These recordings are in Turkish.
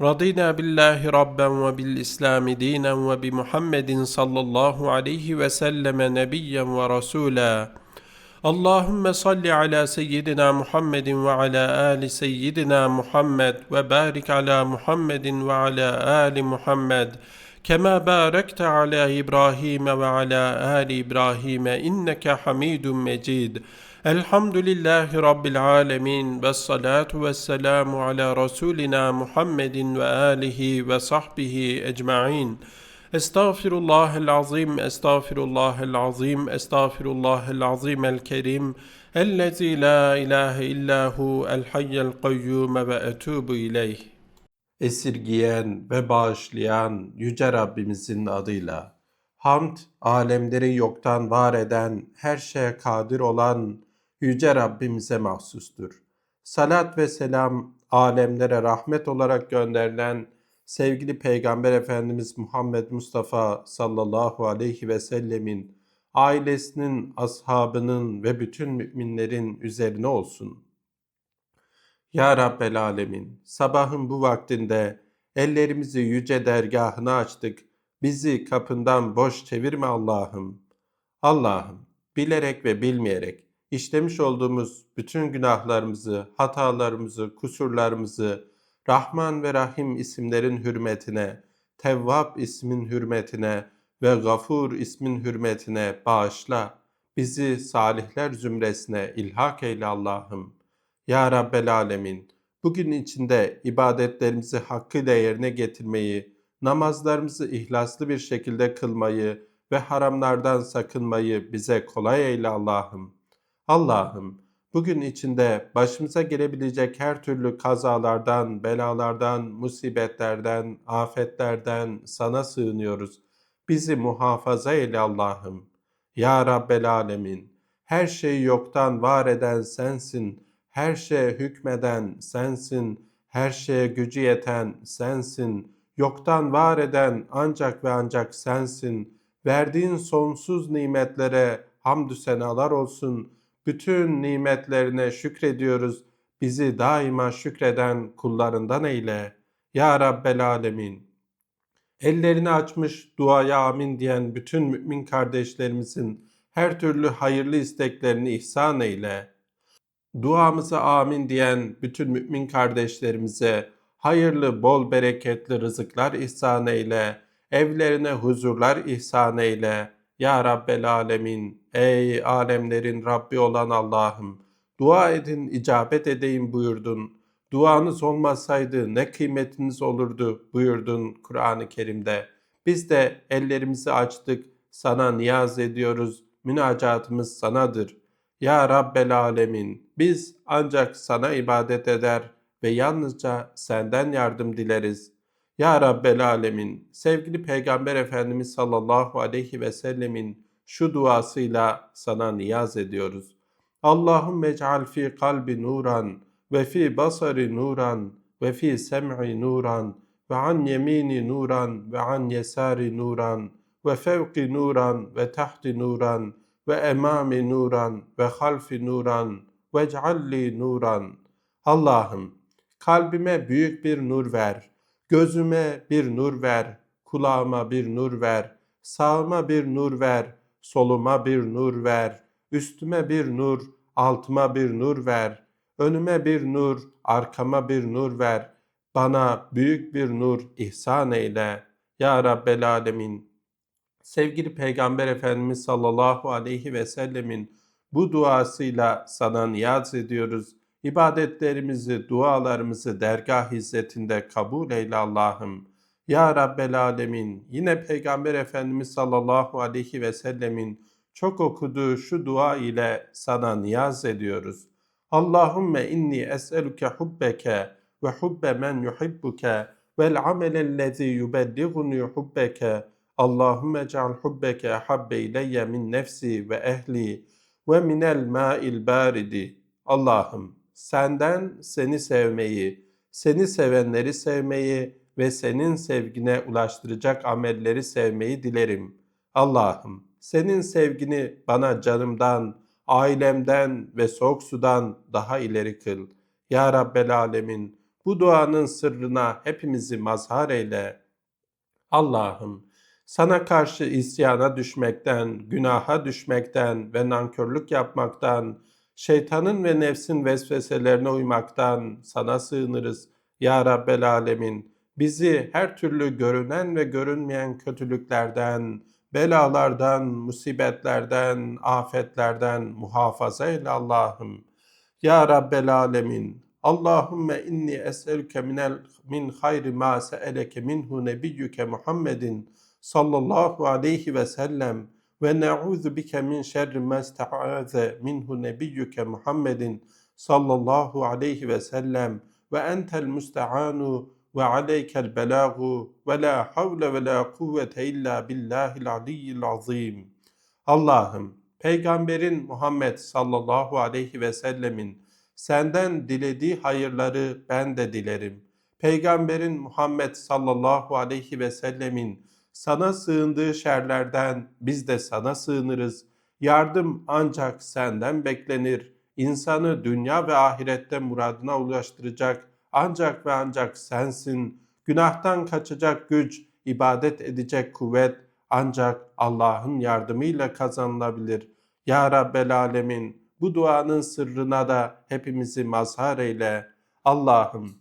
رضينا بالله ربا وبالإسلام دينا وبمحمد صلى الله عليه وسلم نبيا ورسولا. اللهم صل على سيدنا محمد وعلى آل سيدنا محمد وبارك على محمد وعلى آل محمد كما باركت على إبراهيم وعلى آل إبراهيم إنك حميد مجيد. Elhamdülillahi Rabbil alemin ve salatu ve selamu ala Resulina Muhammedin ve alihi ve sahbihi ecma'in. Estağfirullahel azim, estağfirullahel azim, estağfirullahel azim el kerim. Ellezî la ilahe illahu el hayyel kayyume ve etûbu ileyh. Esirgiyen ve bağışlayan Yüce Rabbimizin adıyla. Hamd, alemleri yoktan var eden, her şeye kadir olan, Yüce Rabbimize mahsustur. Salat ve selam, alemlere rahmet olarak gönderilen sevgili Peygamber Efendimiz Muhammed Mustafa sallallahu aleyhi ve sellemin, ailesinin, ashabının ve bütün müminlerin üzerine olsun. Ya Rabbel Alemin, sabahın bu vaktinde ellerimizi yüce dergahına açtık. Bizi kapından boş çevirme Allah'ım. Allah'ım, bilerek ve bilmeyerek işlemiş olduğumuz bütün günahlarımızı, hatalarımızı, kusurlarımızı Rahman ve Rahim isimlerin hürmetine, Tevvab ismin hürmetine ve Gafur ismin hürmetine bağışla. Bizi salihler zümresine ilhak eyle Allah'ım. Ya Rabbel Alemin, bugün içinde ibadetlerimizi hakkıyla yerine getirmeyi, namazlarımızı ihlaslı bir şekilde kılmayı ve haramlardan sakınmayı bize kolay eyle Allah'ım. Allah'ım, bugün içinde başımıza gelebilecek her türlü kazalardan, belalardan, musibetlerden, afetlerden sana sığınıyoruz. Bizi muhafaza eyle Allah'ım. Ya Rabbel Alemin, her şeyi yoktan var eden sensin, her şeye hükmeden sensin, her şeye gücü yeten sensin, yoktan var eden ancak ve ancak sensin. Verdiğin sonsuz nimetlere hamdü senalar olsun. Bütün nimetlerine şükrediyoruz. Bizi daima şükreden kullarından eyle. Ya Rabbel Alemin. Ellerini açmış duaya amin diyen bütün mümin kardeşlerimizin her türlü hayırlı isteklerini ihsan eyle. Duamıza amin diyen bütün mümin kardeşlerimize hayırlı, bol bereketli rızıklar ihsan eyle, evlerine huzurlar ihsan eyle. Ya Rabbel Alemin, ey alemlerin Rabbi olan Allah'ım, dua edin, icabet edeyim buyurdun. Duanız olmasaydı ne kıymetiniz olurdu buyurdun Kur'an-ı Kerim'de. Biz de ellerimizi açtık, sana niyaz ediyoruz, münacatımız sanadır. Ya Rabbel Alemin, biz ancak sana ibadet eder ve yalnızca senden yardım dileriz. Ya Rabbel Alemin, sevgili Peygamber Efendimiz sallallahu aleyhi ve sellemin şu duasıyla sana niyaz ediyoruz. Allahümme ec'al fi kalbi nuran ve fi basari nuran ve fi sem'i nuran ve an yemini nuran ve an yesari nuran ve fevki nuran ve tahti nuran ve emami nuran ve halfi nuran ve cealli nuran. Allah'ım kalbime büyük bir nur ver, gözüme bir nur ver, kulağıma bir nur ver, sağıma bir nur ver, soluma bir nur ver, üstüme bir nur, altıma bir nur ver, önüme bir nur, arkama bir nur ver, bana büyük bir nur ihsan eyle. Ya Rabbel Alemin, sevgili Peygamber Efendimiz sallallahu aleyhi ve sellemin bu duasıyla sana niyaz ediyoruz. İbadetlerimizi, dualarımızı dergah hizmetinde kabul eyle Allah'ım. Ya Rabbel Alemin, yine Peygamber Efendimiz sallallahu aleyhi ve sellemin çok okuduğu şu dua ile sana niyaz ediyoruz. Allahümme inni es'eluke hubbeke ve hubbe men yuhibbuke vel amelellezî yubelliğuni hubbeke Allahümme ec'al hubbeke habbe ileyye min nefsi ve ehli ve minel ma'il baridi. Allah'ım senden seni sevmeyi, seni sevenleri sevmeyi ve senin sevgine ulaştıracak amelleri sevmeyi dilerim. Allah'ım senin sevgini bana canımdan, ailemden ve soğuk sudan daha ileri kıl. Ya Rabbel Alemin bu duanın sırrına hepimizi mazhar eyle. Allah'ım sana karşı isyana düşmekten, günaha düşmekten ve nankörlük yapmaktan, şeytanın ve nefsin vesveselerine uymaktan sana sığınırız. Ya Rabbel Alemin bizi her türlü görünen ve görünmeyen kötülüklerden, belalardan, musibetlerden, afetlerden muhafaza eyle Allah'ım. Ya Rabbel Alemin Allahümme inni es'elüke minel min hayri ma se'eleke minhu nebiyyüke Muhammedin sallallahu aleyhi ve sellem ve ne'udhu bike min şerri ma ista'aze minhu nebiyyüke Muhammedin sallallahu aleyhi ve sellem ve entel musta'anu ve aleykel belagu ve la havle ve la kuvvete illa billahil aliyyil azim. Allah'ım Peygamberin Muhammed sallallahu aleyhi ve sellemin senden dilediği hayırları ben de dilerim. Peygamberin Muhammed sallallahu aleyhi ve sellemin sana sığındığı şerlerden biz de sana sığınırız. Yardım ancak senden beklenir. İnsanı dünya ve ahirette muradına ulaştıracak ancak ve ancak sensin. Günahtan kaçacak güç, ibadet edecek kuvvet ancak Allah'ın yardımıyla kazanılabilir. Ya Rabbel Alemin bu duanın sırrına da hepimizi mazhar eyle. Allah'ım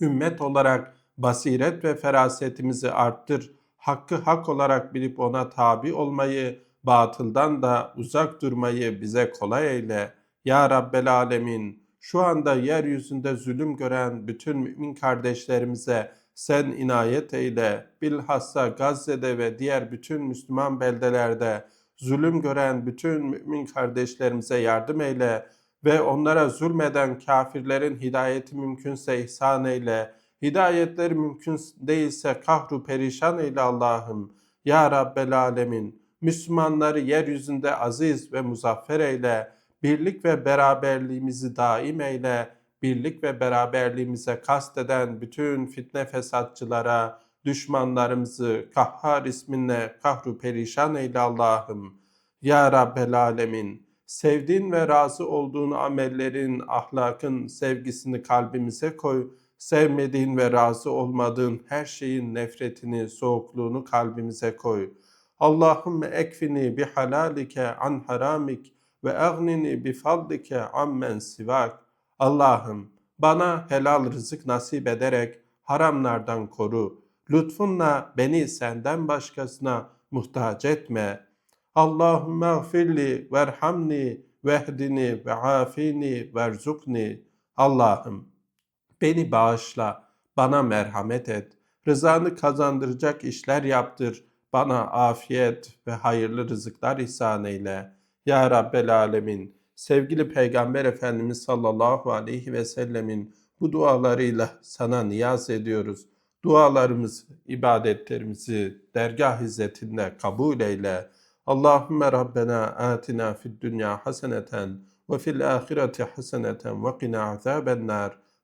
ümmet olarak basiret ve ferasetimizi arttır. Hakkı hak olarak bilip ona tabi olmayı, batıldan da uzak durmayı bize kolay eyle. Ya Rabbel Alemin şu anda yeryüzünde zulüm gören bütün mümin kardeşlerimize sen inayet eyle. Bilhassa Gazze'de ve diğer bütün Müslüman beldelerde zulüm gören bütün mümin kardeşlerimize yardım eyle ve onlara zulmeden kafirlerin hidayeti mümkünse ihsan eyle. Hidayetleri mümkün değilse kahru perişan eyle Allah'ım. Ya Rabbel Alemin. Müslümanları yeryüzünde aziz ve muzaffer eyle. Birlik ve beraberliğimizi daim eyle. Birlik ve beraberliğimize kasteden bütün fitne fesatçılara, düşmanlarımızı kahhar isminle kahru perişan eyle Allah'ım. Ya Rabbel Alemin, sevdiğin ve razı olduğun amellerin, ahlakın, sevgisini kalbimize koy. Sevmediğin ve razı olmadığın her şeyin nefretini, soğukluğunu kalbimize koy. Allahümme ekfini bi halalike an haramik ve egnini bi fadlike ammen sivak. Allah'ım bana helal rızık nasip ederek haramlardan koru. Lütfunla beni senden başkasına muhtaç etme. Allahümme gfirli verhamni vehdini ve afini verzukni. Allah'ım beni bağışla, bana merhamet et. Rızanı kazandıracak işler yaptır. Bana afiyet ve hayırlı rızıklar ihsan eyle. Ya Rabbel Alemin, sevgili Peygamber Efendimiz sallallahu aleyhi ve sellemin bu dualarıyla sana niyaz ediyoruz. Dualarımız, ibadetlerimizi dergah izzetinde kabul eyle. Allahümme Rabbena atina fid dünya haseneten ve fil ahireti haseneten ve qina azaben